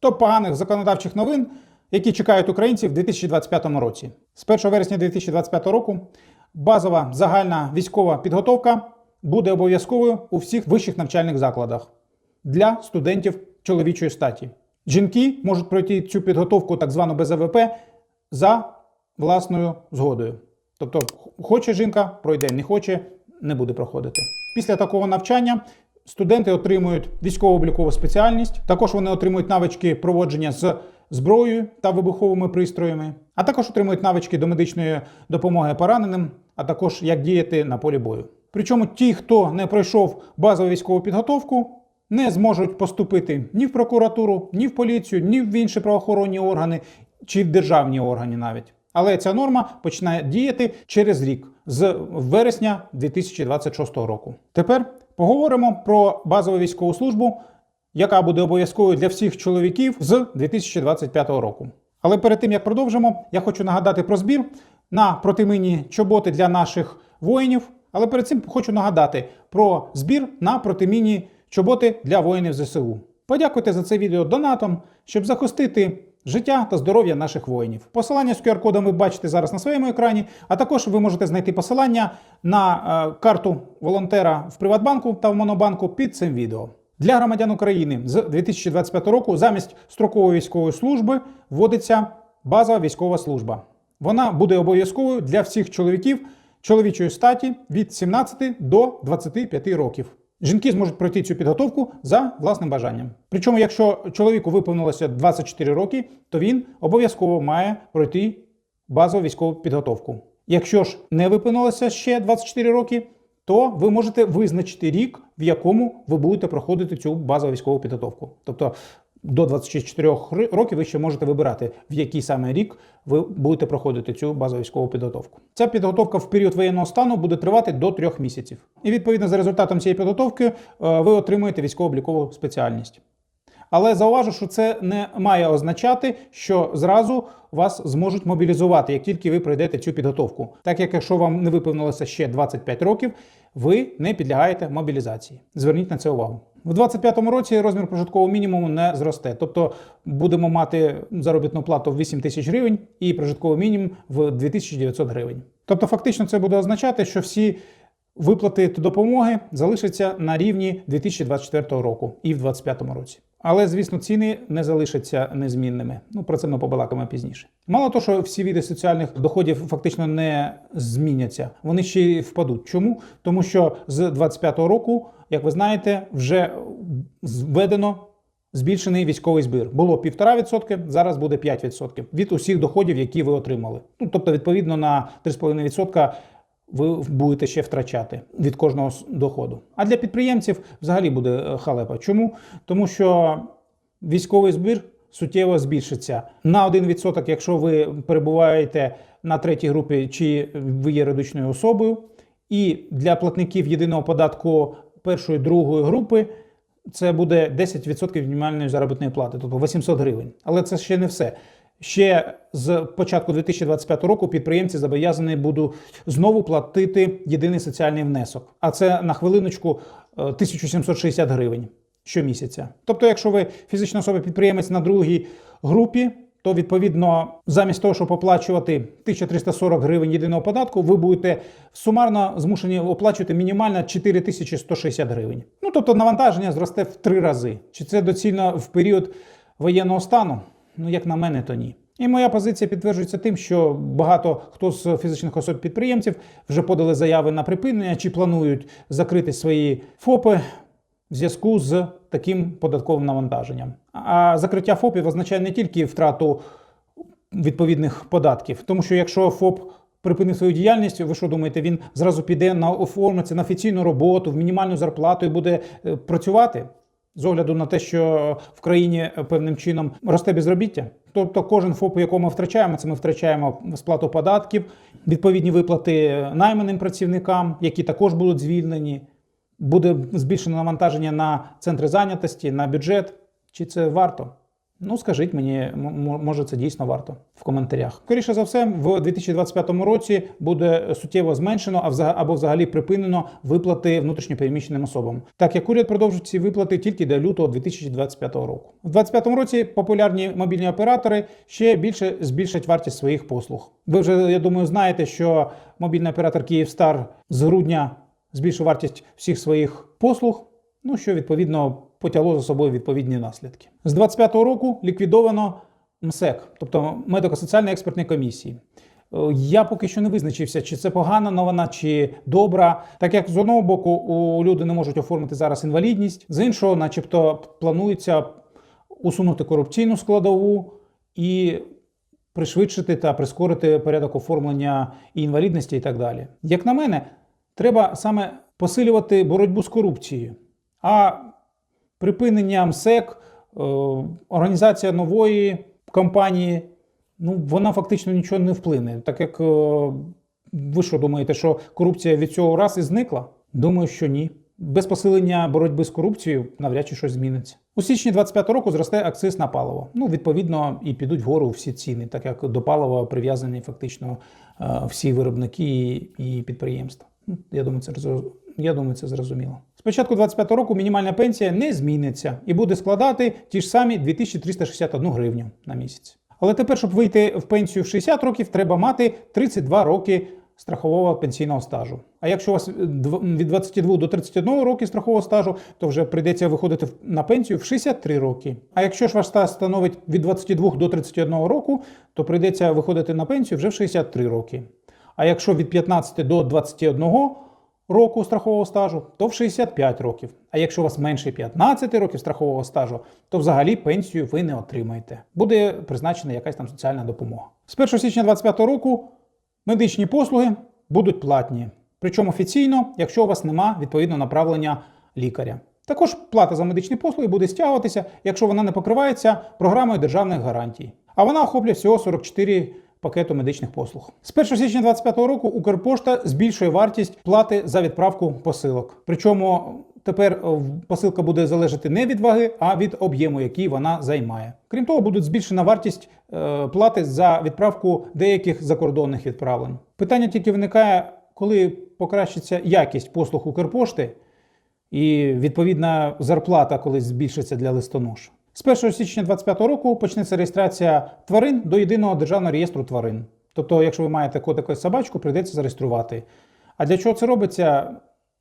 Топ поганих законодавчих новин, які чекають українців в 2025 році. З 1 вересня 2025 року базова загальна військова підготовка буде обов'язковою у всіх вищих навчальних закладах для студентів чоловічої статі. Жінки можуть пройти цю підготовку, так звану БЗВП, за власною згодою. Тобто, хоче жінка, пройде, не хоче, не буде проходити. Після такого навчання студенти отримують військово-облікову спеціальність. Також вони отримують навички проводження з зброєю та вибуховими пристроями, а також отримують навички до медичної допомоги пораненим, а також як діяти на полі бою. Причому ті, хто не пройшов базову військову підготовку, не зможуть поступити ні в прокуратуру, ні в поліцію, ні в інші правоохоронні органи чи в державні органи навіть. Але ця норма починає діяти через рік з вересня 2026 року. Тепер поговоримо про базову військову службу, яка буде обов'язковою для всіх чоловіків з 2025 року. Але перед тим як продовжимо, я хочу нагадати про збір на протиминні чоботи для наших воїнів. Але перед цим хочу нагадати про збір на протимінні чоботи для воїнів ЗСУ. Подякуйте за це відео донатом, щоб захистити життя та здоров'я наших воїнів. Посилання з QR-кодом ви бачите зараз на своєму екрані, а також ви можете знайти посилання на е, карту волонтера в Приватбанку та в Монобанку під цим відео. Для громадян України з 2025 року замість строкової військової служби вводиться базова військова служба. Вона буде обов'язковою для всіх чоловіків чоловічої статі від 17 до 25 років. Жінки зможуть пройти цю підготовку за власним бажанням. Причому, якщо чоловіку виповнилося 24 роки, то він обов'язково має пройти базову військову підготовку. Якщо ж не виповнилося ще 24 роки, то ви можете визначити рік, в якому ви будете проходити цю базову військову підготовку. Тобто до 24 років ви ще можете вибирати, в який саме рік ви будете проходити цю базову військову підготовку. Ця підготовка в період воєнного стану буде тривати до трьох місяців. І відповідно за результатом цієї підготовки е, ви отримуєте військово-облікову спеціальність. Але зауважу, що це не має означати, що зразу вас зможуть мобілізувати, як тільки ви пройдете цю підготовку. Так як якщо вам не виповнилося ще 25 років, ви не підлягаєте мобілізації. Зверніть на це увагу. В 2025 році розмір прожиткового мінімуму не зросте. Тобто будемо мати заробітну плату в 8 тисяч гривень і прожитковий мінімум в 2900 гривень. Тобто, фактично, це буде означати, що всі виплати та допомоги залишаться на рівні 2024 року і в 2025 році. Але, звісно, ціни не залишаться незмінними. Ну про це ми побалакаємо пізніше. Мало того, що всі види соціальних доходів фактично не зміняться, вони ще й впадуть. Чому? Тому що з 2025 року, як ви знаєте, вже введено збільшений військовий збір. Було 1,5%, зараз буде 5% від усіх доходів, які ви отримали. Ну тобто, відповідно на 3,5% ви будете ще втрачати від кожного доходу. А для підприємців взагалі буде е, халепа. Чому? Тому що військовий збір суттєво збільшиться на 1%, якщо ви перебуваєте на третій групі, чи ви є юридичною особою. І для платників єдиного податку першої другої групи це буде 10% мінімальної заробітної плати, тобто 800 гривень. Але це ще не все. Ще з початку 2025 року підприємці зобов'язані будуть знову платити єдиний соціальний внесок. А це на хвилиночку е, 1760 гривень щомісяця. Тобто, якщо ви фізична особа підприємець на другій групі, то відповідно замість того, щоб оплачувати 1340 гривень єдиного податку, ви будете сумарно змушені оплачувати мінімально 4160 гривень. Ну тобто навантаження зросте в три рази. Чи це доцільно в період воєнного стану? Ну, як на мене, то ні. І моя позиція підтверджується тим, що багато хто з фізичних особ підприємців вже подали заяви на припинення чи планують закрити свої ФОПи в зв'язку з таким податковим навантаженням. А закриття ФОПів означає не тільки втрату відповідних податків, тому що якщо ФОП припинив свою діяльність, ви що думаєте, він зразу піде на оформиться на офіційну роботу, в мінімальну зарплату і буде е, працювати? З огляду на те, що в країні певним чином росте безробіття, тобто кожен ФОП, якого ми втрачаємо, це ми втрачаємо сплату податків, відповідні виплати найманим працівникам, які також будуть звільнені. Буде збільшено навантаження на центри зайнятості, на бюджет. Чи це варто? Ну, скажіть мені, може це дійсно варто в коментарях. Скоріше за все, в 2025 році буде суттєво зменшено, або взагалі припинено виплати внутрішньопереміщеним особам, так як уряд продовжить ці виплати тільки до лютого 2025 року. У 2025 році популярні мобільні оператори ще більше збільшать вартість своїх послуг. Ви вже я думаю знаєте, що мобільний оператор Київстар з грудня збільшив вартість всіх своїх послуг. Ну що відповідно потягло за собою відповідні наслідки. З 25-го року ліквідовано МСЕК, тобто медико-соціальні експертні комісії. Е, Я поки що не визначився, чи це погана новина, чи добра. Так як з одного боку у люди не можуть оформити зараз інвалідність, з іншого, начебто, планується усунути корупційну складову і пришвидшити та прискорити порядок оформлення і інвалідності і так далі. Як на мене, треба саме посилювати боротьбу з корупцією. А припинення МСЕК, е, організація нової компанії, ну вона фактично нічого не вплине. Так як е, ви що думаєте, що корупція від цього раз і зникла? Думаю, що ні. Без посилення боротьби з корупцією навряд чи щось зміниться. У січні 25 року зросте акциз на паливо. Ну, відповідно, і підуть вгору всі ціни, так як до палива прив'язані фактично е, всі виробники і підприємства. Я думаю, це я думаю, це зрозуміло. З початку 25 року мінімальна пенсія не зміниться і буде складати ті ж самі 2361 гривню на місяць. Але тепер, щоб вийти в пенсію в 60 років, треба мати 32 роки страхового пенсійного стажу. А якщо у вас від 22 до 31 роки страхового стажу, то вже прийдеться виходити на пенсію в 63 роки. А якщо ж ваш стаж становить від 22 до 31 року, то прийдеться виходити на пенсію вже в 63 роки. А якщо від 15 до 21 року страхового стажу, то в 65 років. А якщо у вас менше 15 років страхового стажу, то взагалі пенсію ви не отримаєте. Буде призначена якась там соціальна допомога. З 1 січня 2025 року медичні послуги будуть платні. Причому офіційно, якщо у вас нема відповідного направлення лікаря. Також плата за медичні послуги буде стягуватися, якщо вона не покривається програмою державних гарантій. А вона охоплює всього 44 пакету медичних послуг. З 1 січня 2025 року Укрпошта збільшує вартість плати за відправку посилок. Причому тепер е, посилка буде залежати не від ваги, а від об'єму, який вона займає. Крім того, буде збільшена вартість е, плати за відправку деяких закордонних відправлень. Питання тільки виникає, коли покращиться якість послуг Укрпошти і відповідна зарплата колись збільшиться для листонож. З 1 січня 2025 року почнеться реєстрація тварин до єдиного державного реєстру тварин. Тобто, якщо ви маєте котика і собачку, прийдеться зареєструвати. А для чого це робиться?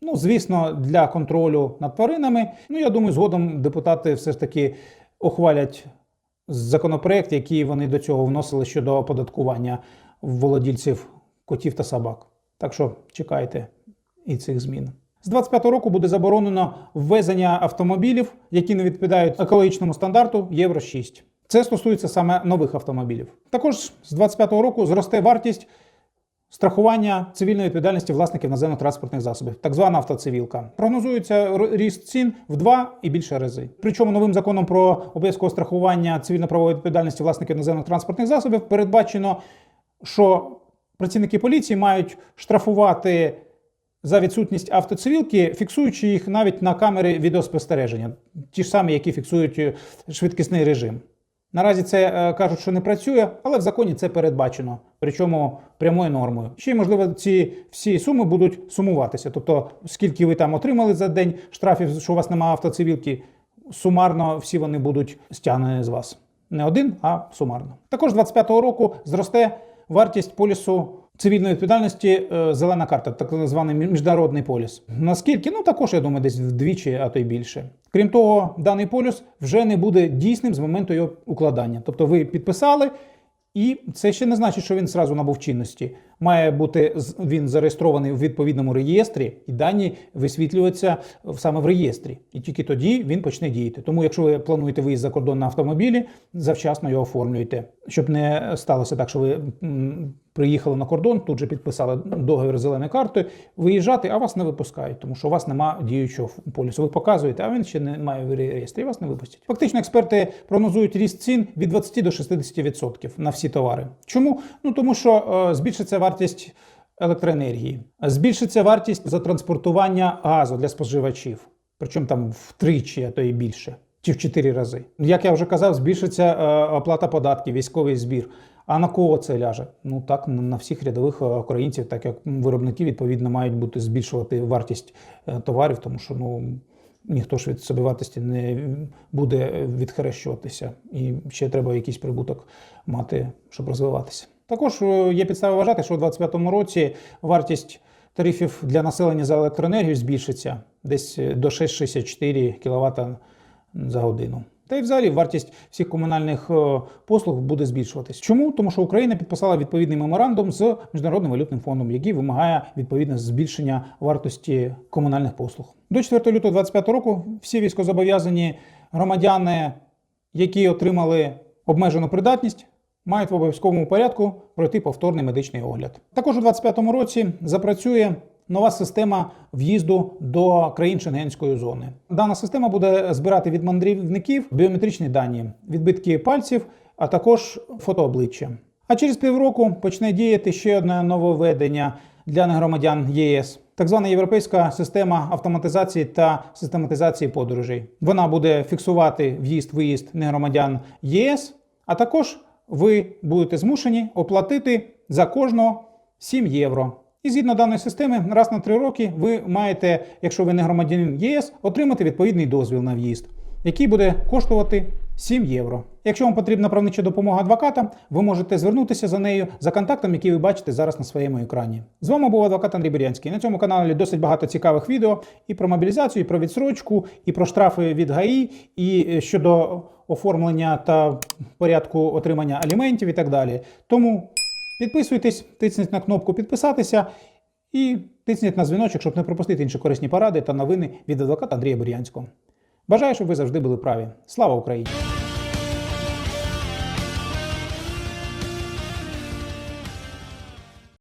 Ну, звісно, для контролю над тваринами. Ну, я думаю, згодом депутати все ж таки ухвалять законопроект, який вони до цього вносили щодо оподаткування володільців котів та собак. Так що чекайте і цих змін. З 25 року буде заборонено ввезення автомобілів, які не відповідають екологічному стандарту Євро 6. Це стосується саме нових автомобілів. Також з 25 року зросте вартість страхування цивільної відповідальності власників наземно-транспортних засобів, так звана автоцивілка. Прогнозується ріст цін в два і більше рази. Причому новим законом про обов'язкове страхування цивільно-правової відповідальності власників наземно-транспортних засобів передбачено, що працівники поліції мають штрафувати за відсутність автоцивілки, фіксуючи їх навіть на камери відеоспостереження, ті ж самі, які фіксують е, швидкісний режим. Наразі це е, кажуть, що не працює, але в законі це передбачено, причому прямою нормою. Ще й, можливо, ці всі суми будуть сумуватися. Тобто, скільки ви там отримали за день штрафів, що у вас немає автоцивілки, сумарно всі вони будуть стягнені з вас. Не один, а сумарно. Також 25-го року зросте вартість полісу цивільної відповідальності е, зелена карта, так званий міжнародний поліс. Наскільки? Ну також я думаю, десь вдвічі, а то й більше. Крім того, даний поліс вже не буде дійсним з моменту його укладання. Тобто ви підписали, і це ще не значить, що він зразу набув чинності. Має бути він зареєстрований у відповідному реєстрі, і дані висвітлюються саме в реєстрі. І тільки тоді він почне діяти. Тому, якщо ви плануєте виїзд за кордон на автомобілі, завчасно його оформлюйте, щоб не сталося так, що ви приїхали на кордон, тут же підписали договір з зеленою картою, виїжджати, а вас не випускають, тому що у вас немає діючого полісу. Ви показуєте, а він ще не має в реєстрі, вас не випустять. Фактично, експерти прогнозують ріст цін від 20 до 60% на всі товари. Чому? Ну тому що е, збільшиться вартість електроенергії, збільшиться вартість за транспортування газу для споживачів, причому там втричі, а то і більше. чи в 4 рази. Як я вже казав, збільшиться е, оплата податків, військовий збір. А на кого це ляже? Ну так на на всіх рядових е, українців, так як виробники відповідно мають бути збільшувати вартість е, товарів, тому що ну ніхто ж від собівартості не буде відхрещуватися, і ще треба якийсь прибуток мати, щоб розвиватися. Також е, є підстави вважати, що у 2025 році вартість тарифів для населення за електроенергію збільшиться десь е, до 6,64 кВт за годину. Та й взагалі вартість всіх комунальних е, послуг буде збільшуватись. Чому? Тому що Україна підписала відповідний меморандум з Міжнародним валютним фондом, який вимагає відповідне збільшення вартості комунальних послуг. До 4 лютого 2025 року всі військовозобов'язані громадяни, які отримали обмежену придатність, мають в обов'язковому порядку пройти повторний медичний огляд. Також у 2025 році запрацює нова система в'їзду до країн Шенгенської зони. Дана система буде збирати від мандрівників біометричні дані, відбитки пальців, а також фотообличчя. А через півроку почне діяти ще одне нововведення для негромадян ЄС. Так звана європейська система автоматизації та систематизації подорожей. Вона буде фіксувати в'їзд-виїзд негромадян ЄС, а також ви будете змушені оплатити за кожного 7 євро. І згідно даної системи, раз на 3 роки ви маєте, якщо ви не громадянин ЄС, отримати відповідний дозвіл на в'їзд, який буде коштувати 7 євро. Якщо вам потрібна правнича допомога адвоката, ви можете звернутися за нею за контактом, який ви бачите зараз на своєму екрані. З вами був адвокат Андрій Бурянський. На цьому каналі досить багато цікавих відео і про мобілізацію, і про відсрочку, і про штрафи від ГАІ, і е, щодо оформлення та порядку отримання аліментів і так далі. Тому підписуйтесь, тисніть на кнопку підписатися і тисніть на дзвіночок, щоб не пропустити інші корисні поради та новини від адвоката Андрія Бурянського. Бажаю, щоб ви завжди були праві. Слава Україні!